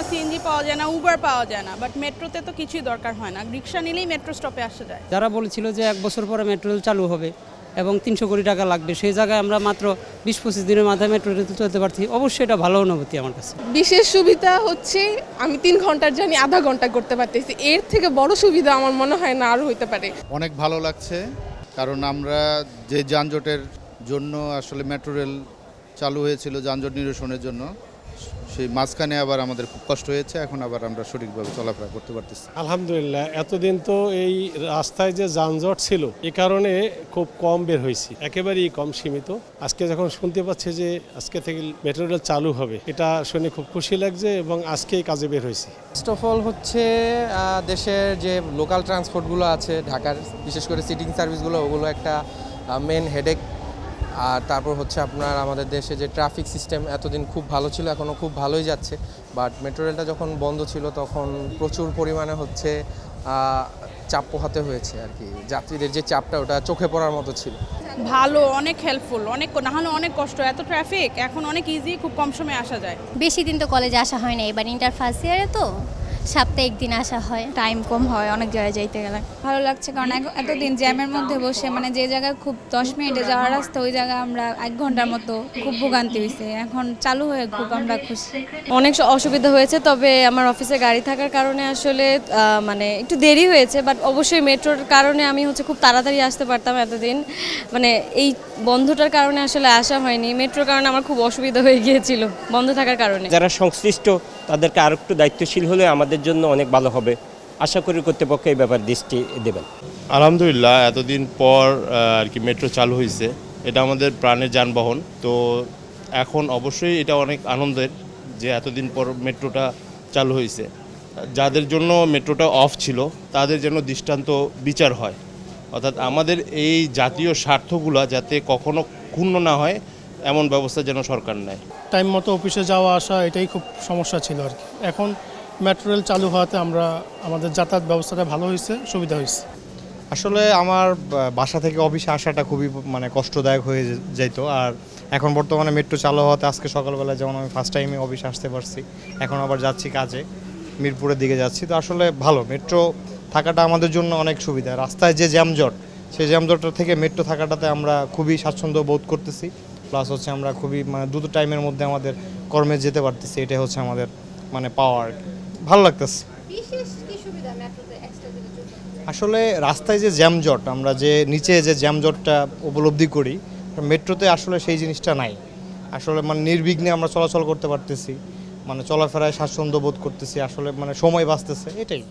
না সিএনজি পাওয়া যায় না উবার পাওয়া যায় না বাট মেট্রোতে তো কিছুই দরকার হয় না। রিক্সা নিলেই মেট্রো স্টপে আসা যায়। যারা বলেছিল যে এক বছর পরে মেট্রো রেল চালু হবে এবং তিনশো কোটি টাকা লাগবে সেই জায়গায় আমরা মাত্র বিশ পঁচিশ দিনের মাথায় মেট্রো রেল চলতে পারছি অবশ্যই এটা ভালো অনুভূতি আমার কাছে। বিশেষ সুবিধা হচ্ছে আমি তিন ঘণ্টার জানি আধা ঘণ্টা করতে পারতেছি এর থেকে বড় সুবিধা আমার মনে হয় না আরও হইতে পারে। অনেক ভালো লাগছে কারণ আমরা যে যানজটের জন্য আসলে মেট্রো রেল চালু হয়েছিল যানজট নিরসনের জন্য সেই মাঝখানে আবার আমাদের খুব কষ্ট হয়েছে এখন আবার আমরা সঠিকভাবে চলাফেরা করতে পারতেছি। আলহামদুলিল্লাহ এতদিন তো এই রাস্তায় যে যানজট ছিল এ কারণে খুব কম বের হয়েছি। একেবারেই কম সীমিত। আজকে যখন শুনতে পাচ্ছি যে আজকে থেকে মেট্রো রেল চালু হবে এটা শুনে খুব খুশি লাগছে এবং আজকেই কাজে বের হয়েছি। ফার্স্ট অফ অল হচ্ছে দেশের যে লোকাল ট্রান্সপোর্টগুলো আছে ঢাকার বিশেষ করে সিটিং সার্ভিসগুলো ওগুলো একটা মেন হেডেক আর তারপর হচ্ছে আপনার আমাদের দেশে যে ট্রাফিক সিস্টেম এতদিন খুব ভালো ছিল এখনও খুব ভালোই যাচ্ছে। বাট মেট্রো রেলটা যখন বন্ধ ছিল তখন প্রচুর পরিমাণে হচ্ছে চাপ পোহাতে হয়েছে আর কি। যাত্রীদের যে চাপটা ওটা চোখে পড়ার মতো ছিল। ভালো অনেক হেল্পফুল অনেক না হলে অনেক কষ্ট। এত ট্রাফিক এখন অনেক ইজি খুব কম সময়ে আসা যায়। বেশি দিন তো কলেজে আসা হয় না। এবার ইন্টার ফার্স্ট ইয়ারে তো সপ্তাহে একদিন আসা হয়। টাইম কম হয় অনেক জায়গায় যাইতে গেলে। ভালো লাগছে কারণ এক- এতদিন জ্যামের মধ্যে বসে মানে যে জায়গায় খুব দশ মিনিটে যাওয়ার রাস্তা ওই জায়গায় আমরা এক ঘণ্টার মতো খুব ভোগান্তি হয়েছে এখন চালু হয়ে খুব আমরা খুশি। অনেক অসুবিধা হয়েছে তবে আমার অফিসে গাড়ি থাকার কারণে আসলে মানে একটু দেরি হয়েছে বাট অবশ্যই মেট্রোর কারণে আমি হচ্ছে খুব তাড়াতাড়ি আসতে পারতাম এতদিন। মানে এই বন্ধটার কারণে আসলে আসা হয়নি। মেট্রোর কারণে আমার খুব অসুবিধা হয়ে গিয়েছিল বন্ধ থাকার কারণে। যারা সংশ্লিষ্ট তাদেরকে আরও একটু দায়িত্বশীল হলে আমাদের জন্য অনেক ভালো হবে। আশা করি কর্তৃপক্ষ এই ব্যাপার দৃষ্টি দেবেন। আলহামদুলিল্লাহ এতদিন পর আর কি মেট্রো চালু হয়েছে। এটা আমাদের প্রাণের যানবাহন। তো এখন অবশ্যই এটা অনেক আনন্দের যে এতদিন পর মেট্রোটা চালু হয়েছে। যাদের জন্য মেট্রোটা অফ ছিল তাদের যেন দৃষ্টান্ত বিচার হয়। অর্থাৎ আমাদের এই জাতীয় স্বার্থগুলো যাতে কখনো ক্ষুণ্ণ না হয় এমন ব্যবস্থা যেন সরকার নেয়। টাইম মতো অফিসে যাওয়া আসা এটাই খুব সমস্যা ছিল আর কি। এখন মেট্রো রেল চালু হওয়াতে আমরা আমাদের যাতায়াত ব্যবস্থাটা ভালো হয়েছে, সুবিধা হয়েছে। আসলে আমার বাসা থেকে অফিসে আসাটা খুবই মানে কষ্টদায়ক হয়ে যেত। আর এখন বর্তমানে মেট্রো চালু হওয়াতে আজকে সকালবেলা যেমন আমি ফার্স্ট টাইমে অফিসে আসতে পারছি, এখন আবার যাচ্ছি কাজে, মিরপুরের দিকে যাচ্ছি। তো আসলে ভালো মেট্রো থাকাটা আমাদের জন্য অনেক সুবিধা। রাস্তায় যে জ্যামজট, সেই জ্যামজটটা থেকে মেট্রো থাকাটাতে আমরা খুবই স্বাচ্ছন্দ্য বোধ করতেছি। প্লাস হচ্ছে আমরা খুবই মানে দ্রুত টাইমের মধ্যে আমাদের কর্মে যেতে পারতেছি। এটাই হচ্ছে আমাদের মানে পাওয়ার ভালো লাগতেছে। আসলে রাস্তায় যে জ্যামজট আমরা যে নিচে যে জ্যামজটটা উপলব্ধি করি মেট্রোতে আসলে সেই জিনিসটা নাই। আসলে মানে নির্বিঘ্নে আমরা চলাচল করতে পারতেছি মানে চলাফেরায় স্বাচ্ছন্দ্য বোধ করতেছি আসলে মানে সময় বাঁচতেছে এটাই।